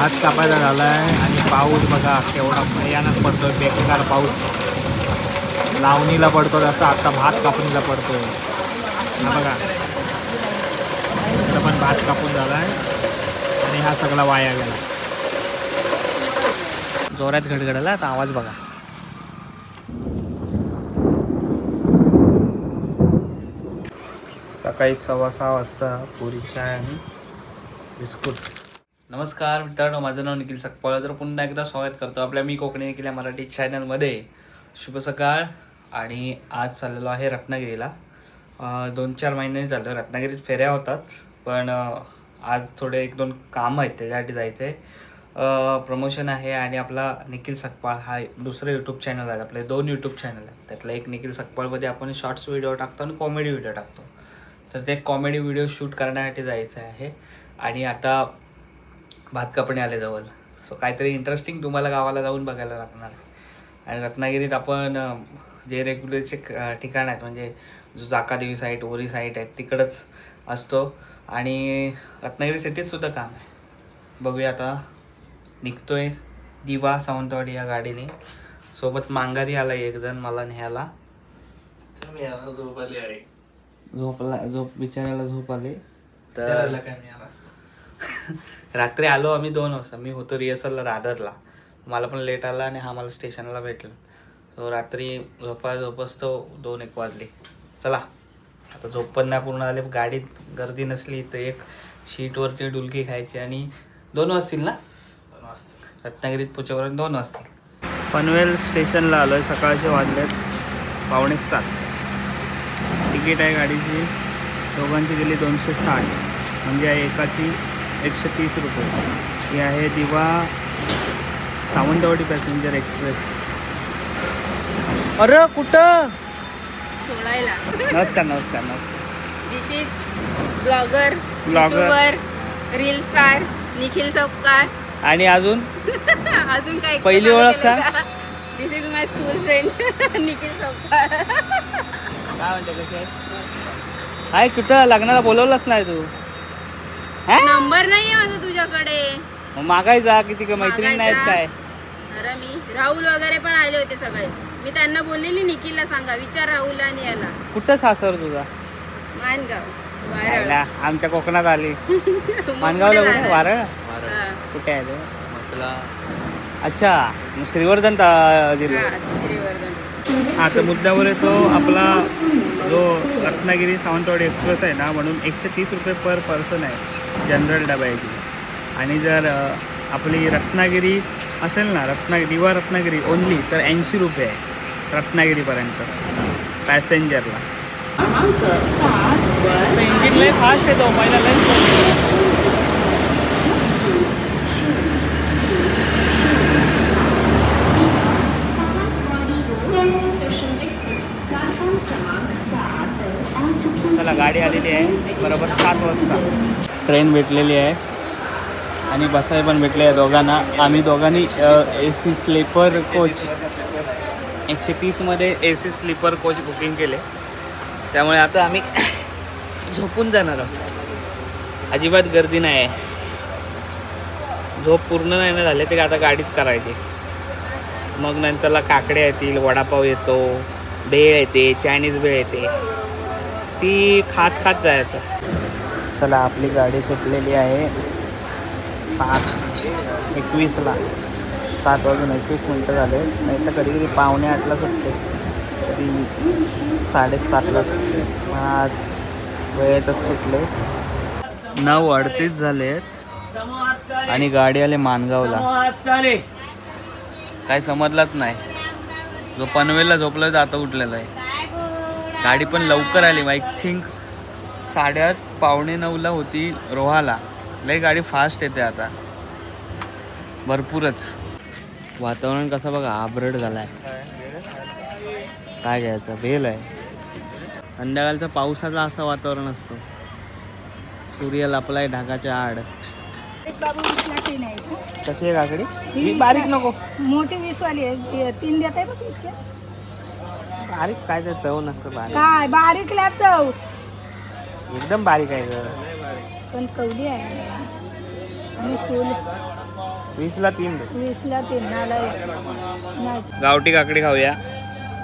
भात कापायचा झाला आहे आणि पाऊस बघा केवढा भयानक पडतोय बेकार पाऊस. लावणीला पडतो तसं आत्ता भात कापणीला पडतोय. हा बघा. इकडं पण भात कापून झाला आहे आणि हा सगळा वाया गेला. जोरात घडघडला तर आवाज बघा. सकाळी सव्वा सहा वाजता पुरी चाय आणि बिस्कुट नमस्कार मित्रांनो माझं नाव निखिल सकपाळ. तर पुन्हा एकदा स्वागत करतो आपल्या मी कोकणी निखिल या मराठी चॅनलमध्ये शुभ सकाळ आणि आज चाललेलो आहे रत्नागिरीला. दोन चार महिन्यांनी झालं रत्नागिरीत फेऱ्या होतात पण आज थोडे एक दोन कामं आहेत त्याच्यासाठी जायचं. आहे प्रमोशन आहे आणि आपला निखिल सकपाळ हा दुसरं यूट्यूब चॅनल आहे आपले दोन यूट्यूब चॅनल आहेत. त्यातलं एक निखिल सकपाळमध्ये आपण शॉर्ट्स व्हिडिओ टाकतो आणि कॉमेडी व्हिडिओ टाकतो. तर ते कॉमेडी व्हिडिओ शूट करण्यासाठी जायचं आहे. आणि आता भात कापणी आले जवळ. सो काहीतरी इंटरेस्टिंग तुम्हाला गावाला जाऊन बघायला लागणार. आहे आणि रत्नागिरीत आपण जे रेग्युलरचे ठिकाण आहेत म्हणजे जो जाकादेवी साईट ओरी साईट आहेत तिकडंच असतो. आणि रत्नागिरी सिटीत सुद्धा काम आहे. बघूया आता. निघतोय दिवा सावंतवाडी या गाडीने. सोबत मांगारी आला एक जण मला न्यायला. झोपला झोप बिचारायला झोप आले. तर रात्री आलो आम्ही दोन वाजता. मी होतो रिहर्सलला दादरला. मला पण लेट आला आणि हा मला स्टेशनला भेटला. सो रात्री झोपा झोपच तो दोन एक वाजले. चला. आता झोप पण नाही पूर्ण आले गाडीत गर्दी नसली तर एक शीटवरती डुलकी खायची आणि दोन वाजतील ना? रत्नागिरीत पोचेपर्यंत दोन वाजतील. पनवेल स्टेशनला आलो आहे सकाळचे वाजलेत पावणे सात. तिकीट आहे गाडीची. दोघांची गेली दोनशे साठ. म्हणजे एकाची एकशे तीस रुपये. ही आहे दिवा सावंतवाडी पॅसेंजर एक्सप्रेस. अरे कुठं? सोडायला. नमस्कार नमस्कार नमस्कार. This is blogger. YouTuber reel star Nikhil Sapkal आणि अजून? अजून काय पहिली ओळख सांग. This is my school friend Nikhil Sapkal काय म्हणते कशी आहे हाय कुठं? लग्नाला बोलवलंच नाही तू. नंबर नाहीये माझा तुझ्याकडे. मग मागाय जा किती का मैत्रीण नाहीत मागायचा. काय? अरे मी राहुल वगैरे पण आले होते सगळे. मी त्यांना बोललेली निखिलला सांगा विचार राहुल आणि याला. कुठं सासर तुझा? मानगाव वारळ. आमच्या कोकणात आली. मग मानगावला कुठे? वारळ. हा. कुठे आहे ते? अच्छा मग श्रीवर्धन ता- जिल्हा हा, श्रीवर्धन. हा तर मुद्द्यावर येतो आपला जो रत्नागिरी सावंतवाडी एक्सप्रेस आहे ना म्हणून एकशे तीस रुपये पर पर्सन आहे. जनरल डब्याची. आणि जर आपली रत्नागिरी असेल ना रत्नागिरी दिवा रत्नागिरी ओनली तर ऐंशी रुपये आहे रत्नागिरीपर्यंत. पॅसेंजरला. इंजिन लय फास्ट आहे चला गाडी आलेली आहे बरोबर सात वाजता. ट्रेन भेटलेली आहे आणि बसाय पण भेटले आहे दोघांना. आम्ही दोघांनी ए सी स्लीपर कोच एकशे तीसमध्ये A C sleeper coach booking केले. त्यामुळे आता आम्ही झोपून जाणार आहोत. अजिबात गर्दी नाही आहे झोप पूर्ण नाही ना झाले ते आता गाडीत करायची. मग नंतरला काकड्या येतील वडापाव येतो भेळ येते चायनीज भेळ येते. ती खात खात जायचं. चला आपली गाडी सुटलेली आहे. सात एकवीसला सात वाजून एकवीस मिनटं झाले. नाही तर कधी कधी पावणे आठला सुटते. कधी साडेसातला सुटते. आज वेळेतच सुटले. नऊ अडतीस झाले आहेत. आणि गाडी आले मानगावला. काय समजलाच नाही. जो पनवेलला झोपला तर आता उठलेला आहे. गाडी पण लवकर आली. आय थिंक साडेआठ पावणे नऊला होती रोहाला. लय गाडी फास्ट येते आता. भरपूरच. वातावरण कसं बघा आबरट झालाय. काय घ्यायचं? बेल आहे. संध्याकाळचा पावसाचा असं वातावरण असतो. सूर्य लपलाय ढगाच्या आड? कशी आहे काकडी? बारीक नको. मोठी वीस वाली आहे. तीन देत आहे बारीक काय तर चव नसतं बारीक. काय बारीकला चव. एकदम बारीक आहे गं. पण कवली आहे. आणि वीसला तीन. वीसला तीन एक. नाही गावठी काकडी खाऊया.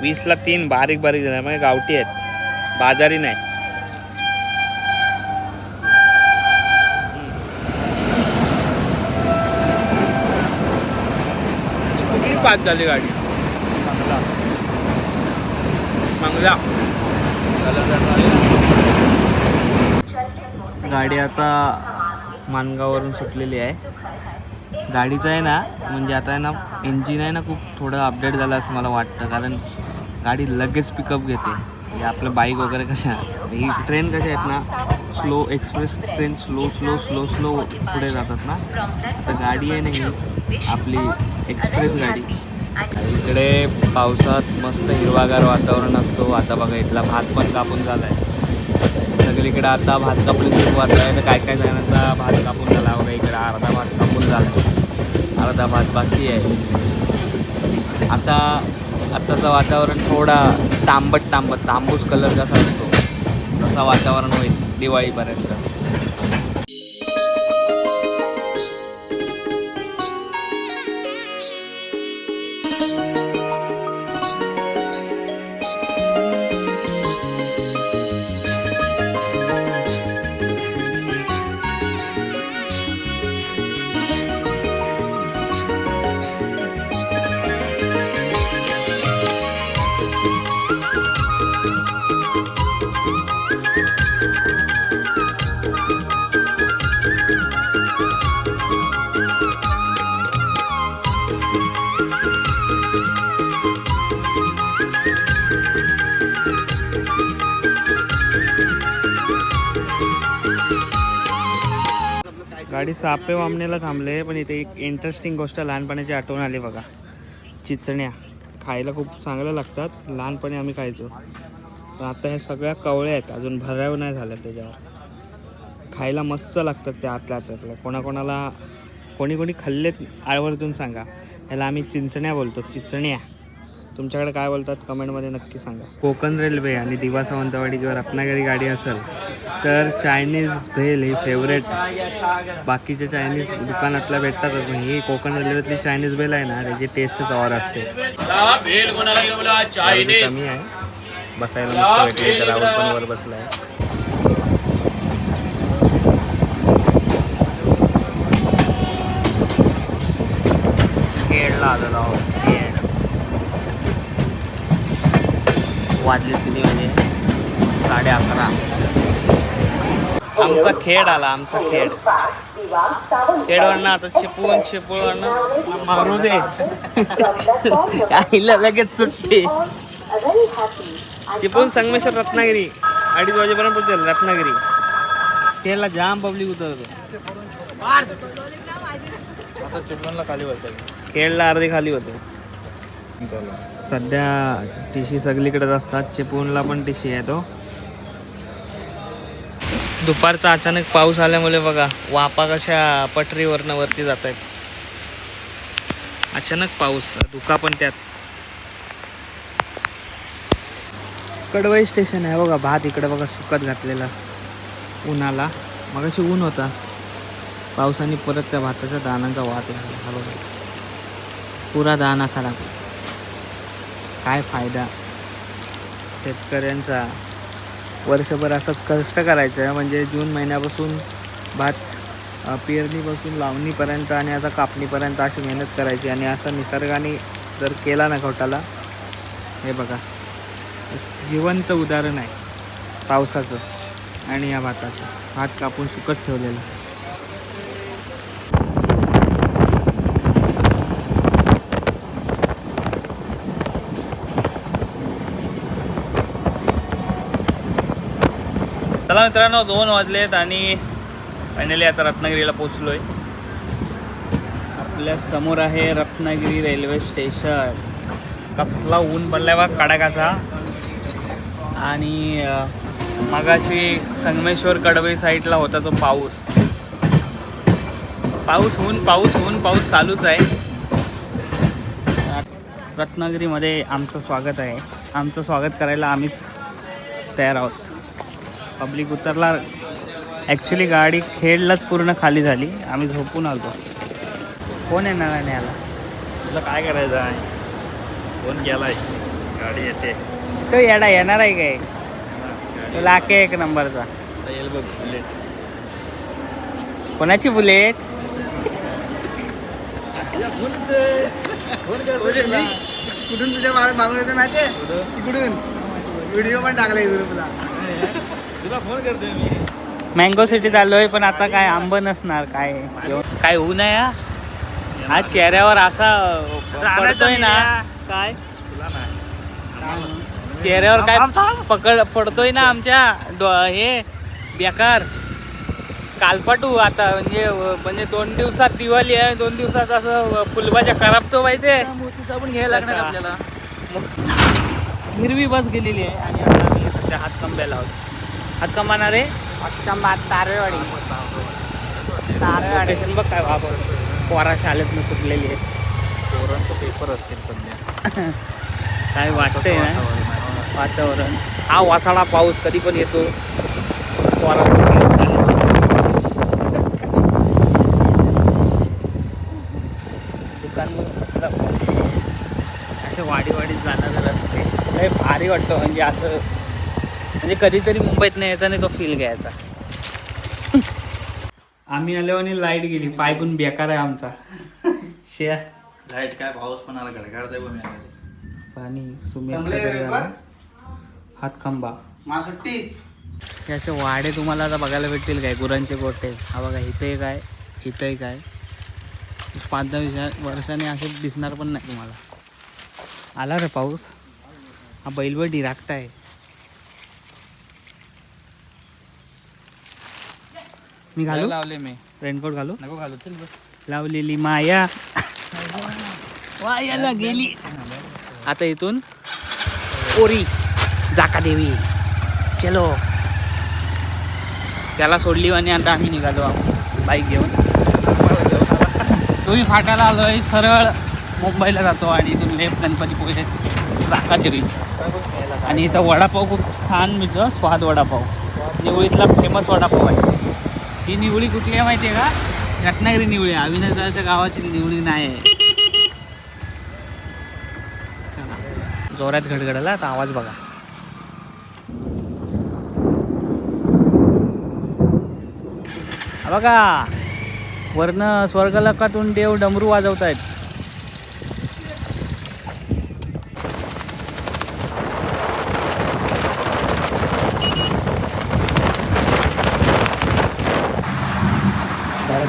वीसला तीन बारीक बारीक देणार. म्हणजे गावठी आहेत. बाजारी नाही. कुठली पाच झाली गाडी? मंगला गाडी आता मानगाववरून सुटलेली आहे. गाडीचं आहे ना म्हणजे आता आहे ना इंजिन आहे ना खूप थोडं अपडेट झालं असं मला वाटतं. कारण गाडी लगेच पिकअप घेते. म्हणजे आपलं बाईक वगैरे कशा ही ट्रेन कशा आहेत ना slow express train slow slow slow slow पुढे जातात ना. आता गाडी आहे ना ही आपली एक्सप्रेस गाडी. इकडे पावसात मस्त हिरवागार वातावरण असतो. आता बघा इथला भात पण कापून झाला आहे सगळीकडे आता भात कापण्याची सुरुवात आहे. तर काय काय जणांचा भात कापून झाला बघा इकडे अर्धा भात कापून झाला. अर्धा भात बाकी आहे. आता आत्ताचं वातावरण थोडा तांबट तांबट तांबूस कलर जसा असतो तसा वातावरण होईल दिवाळीपर्यंत. गाडी सापे वामनेला थांबले पण इथे एक इंटरेस्टिंग गोष्ट लहानपणाची आठवण आली बघा. चिचण्या. खायला खूप चांगल्या लागतात. लहानपणी आम्ही खायचो. पण आता ह्या सगळ्या कवळ्या आहेत. अजून भराव नाही झाल्या त्याच्यावर. खायला मस्त लागतात त्या आतल्या आतल्या. कोणाकोणाला कोणी कोणी खाल्लेत आवर्जून सांगा. ह्याला आम्ही चिंचण्या बोलतो चिचण्या. तुमच्याकडे काय बोलतात कमेंटमध्ये नक्की सांगा. कोकण रेल्वे आणि दिवा सावंतवाडी किंवा रत्नागिरी गाडी असेल तर चायनीज भेल ही फेवरेट बाकीचे चायनीज दुकानातल्या भेटतातच पण ही कोकण रेल्वेतली चायनीज भेल आहे ना त्याची टेस्टच और असते. कमी आहे. बसायला मस्त भेटली तर राहुल पण वर बसलाय. आलेलो आहोत खेड वाजले किती म्हणजे? साडे अकरा. आमचा खेड आला आमचा खेड. खेडवरनं आता चिपळूण चिपळूण मारू दे आईला लगेच सुट्टी. चिपळूण संगमेश्वर रत्नागिरी. अडीच वाजेपर्यंत पोहोचेल रत्नागिरी. खेडला जाम पब्लिक उतरतो. खेडला अर्धे खाली होते. सध्या टीशी सगळीकडेच असतात. चिपळूणला पण टीशी आहे तो. दुपारचा अचानक पाऊस आल्यामुळे बघा वापा कशा पटरीवरनं वरती जात आहेत अचानक पाऊस धुका पण त्यात. कडवई स्टेशन आहे बघा भात इकडे बघा सुकत घातलेला. उन्हाला. मग ऊन होता. पावसाने परत त्या भाताच्या दानांचा वाट लागला हा बघा पुरा दाना खराब काय फायदा? शेतकऱ्यांचा वर्षभर असं कष्ट करायचं म्हणजे जून महिन्यापासून भात पेरणीपासून लावणीपर्यंत आणि आता कापणीपर्यंत अशी मेहनत करायची आणि असं निसर्गाने जर केला ना घोटाला हे बघा. जिवंत उदाहरण आहे पावसाचं आणि या भाताचं. भात कापून सुकत ठेवलेलं. चला मित्रांनो दोन वाजलेत आणि फायनली आता रत्नागिरीला पोचलो आहे आपल्यासमोर आहे रत्नागिरी रेल्वे स्टेशन कसला ऊन पडलाय बा कडाकाचा आणि मगाशी संगमेश्वर कडवई साईडला होता तो पाऊस. पाऊस ऊन पाऊस ऊन पाऊस चालूच आहे. रत्नागिरीमध्ये आमचं स्वागत आहे. आमचं स्वागत करायला आम्हीच तयार आहोत. पब्लिक उतरला. ॲक्च्युली गाडी खेडलाच पूर्ण खाली झाली. आम्ही झोपून आलो कोण येणार आणि याला तुला काय करायचं आहे? फोन गेलाय? गाडी येते. तो येडा येणार आहे काय? तो लाके एक नंबरचा. येईल बघ बुलेट कोणाची बुलेट कुठून तुझ्या माग- मागून येतो माहितीये? तिकडून व्हिडिओ पण टाकलाय ग्रुपला तुला फोन करतोय मी. मँगो सिटीत आलोय पण आता काय आंब नसणार काय? काय होऊ नये हा? हा चेहऱ्यावर असा पडतोय ना? काय? तुला नाही. चेहऱ्यावर काय पकड पडतोय ना आमच्या डो- हे बेकार. कालपाटू आता म्हणजे म्हणजे दोन दिवसात दिवाळी आहे दोन दिवसात असं फुलबाजा खराबतो माहितीये मोतीचा पण घ्यायला लागणार. आपल्याला. हिरवी बस गेलेली आहे आणि आता आम्ही सध्या हातकंब्याला आहोत हातकंबा रे हातकंबा तारेवाडी. तारेवाडी. बघ काय वापर पोरा शाळेत सुटलेली आहे पोरांचं पेपर असतील सध्या. काय वाटतंय ना? वातावरण. हा वासाळा पाऊस कधी पण येतो. पोरा. दुकान असे वाडी वाडीत जाणारे रस्ते. लय भारी वाटतं म्हणजे असं म्हणजे कधीतरी मुंबईत नाही यायचा नाही तो फील घ्यायचा. आम्ही आलो आणि लाइट गेली. पायगुण बेकार आहे आमचा. शेअर लाइट काय पाऊस पण आला आता. पाणी संपले सुमेरच्या घरी पेपर? आलो. हातखंबा मा सुट्टी हे असे वाडे तुम्हाला आता बघायला भेटतील काय? गुरांचे गोटे हा बघा इथे एक आहे इथं एक आहे पाच दहा वर्षा वर्षाने असे दिसणार पण नाही तुम्हाला. आला रे पाऊस. हा बैलबडी राखता मी घालू? लावले मी. रेनकोट घालू? नको घालू चल बस. लावलेली माया. वायाला गेली. आता इथून ओरी जाका देवी. चलो. त्याला सोडली आणि आता आम्ही निघालो बाईक घेऊन. तुम्ही फाट्याला आलोय सरळ. मुंबईला जातो आणि इथून लेफ्ट गणपतीपुळे जाका देवी. आणि इथं वडापाव खूप छान मिळतो स्वाद वडापाव. निवळीतला फेमस वडापाव आहे. ही निवळी कुठली आहे माहिती आहे का? रत्नागिरी निवळी आहे. अविनाशच्या गावाची निवळी नाही आहे. जोरात घडघडला तर आवाज बघा. बघा. वर्ण स्वर्गलकातून देव डमरू वाजवत आहेत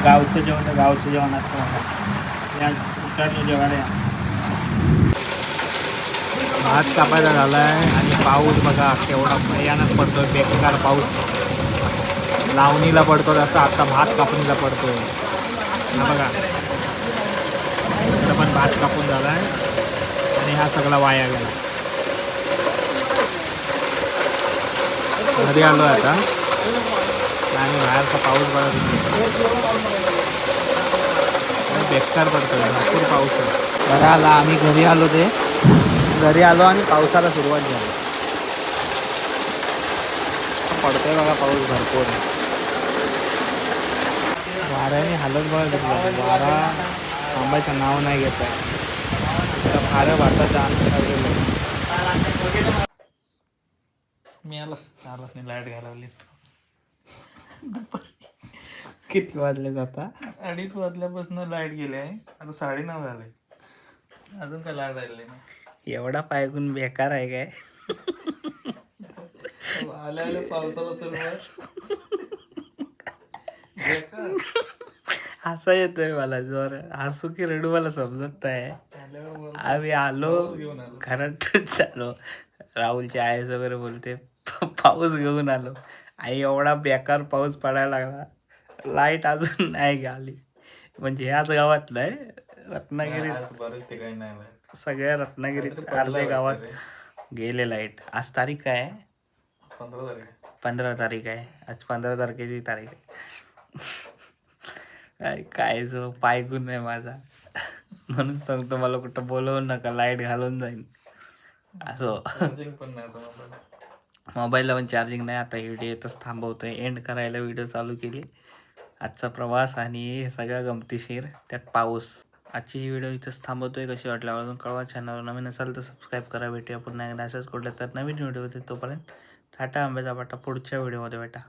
गावचं जेवण गावचं जेवण असतं मला या उतरलं जेवण या. भात कापायचा आहे आणि पाऊस बघा केवढा भयानक पडतोय. बेकार पाऊस. लावणीला पडतो असं आता भात कापणीला पडतोय. बघा. इकडं पण भात कापून झाला आहे आणि हा सगळा वाया गेला. घरी आलो आता. आणि बाहेरचा पाऊस बघा बेकार पडतोय. भरपूर पाऊस आहे. बरं आला. आम्ही घरी आलो ते. घरी आलो आणि पावसाला सुरुवात झाली. पडतोय बघा पाऊस भरपूर. वाऱ्याने हालत बघा वारा थांबायचं नाव नाही घेत आहे फार भारताचा मी आलास आलास नाही. लाइट घालवलीस किती वाजले जाता अडीच वाजल्यापासून लाइट गेली आहे. आता साडे नऊ झाले अजून काय लाइट राहिली नाही. एवढा पायगुण बेकार आहे काय? आल्या आल्या पावसाला सुरुवात. हसा येतोय मला जोर. हसू की रडू मला समजत नाही. आल्यावर आम्ही आलो. घरात आलो. राहुलची आईस वगैरे बोलते पाऊस घेऊन आलो. आई एवढा बेकार पाऊस पडायला लागला. लाइट अजून नाही आली. म्हणजे ह्याच गावातलं आहे. रत्नागिरीत नाही. सगळ्या रत्नागिरीत अर्धे गावात. गेले लाइट. आज तारीख काय आहे? पंधरा तारीख आहे. आज पंधरा तारखेची तारीख आहे. काय जो पायगुण आहे माझा. म्हणून सांगतो मला कुठं बोलवू नका लाइट घालून जाईन. असो. नाही. मोबाईलला. पण चार्जिंग नाही. आता व्हिडिओ येतच थांबवतोय. एंड करायला व्हिडिओ चालू केली. आजचा प्रवास आणि हे गमतीशीर त्यात पाऊस. आजची ही व्हिडिओ इथंच थांबवतोय. कशी वाटली अजून कळवा चॅनलवर नवीन असाल तर सबस्क्राईब करा. भेटूया पुन्हा एकदा. अशाच कुठल्या तर नवीन व्हिडिओ होते तोपर्यंत टाटा आंब्याचा बाटा पुढच्या व्हिडिओमध्ये भेटा.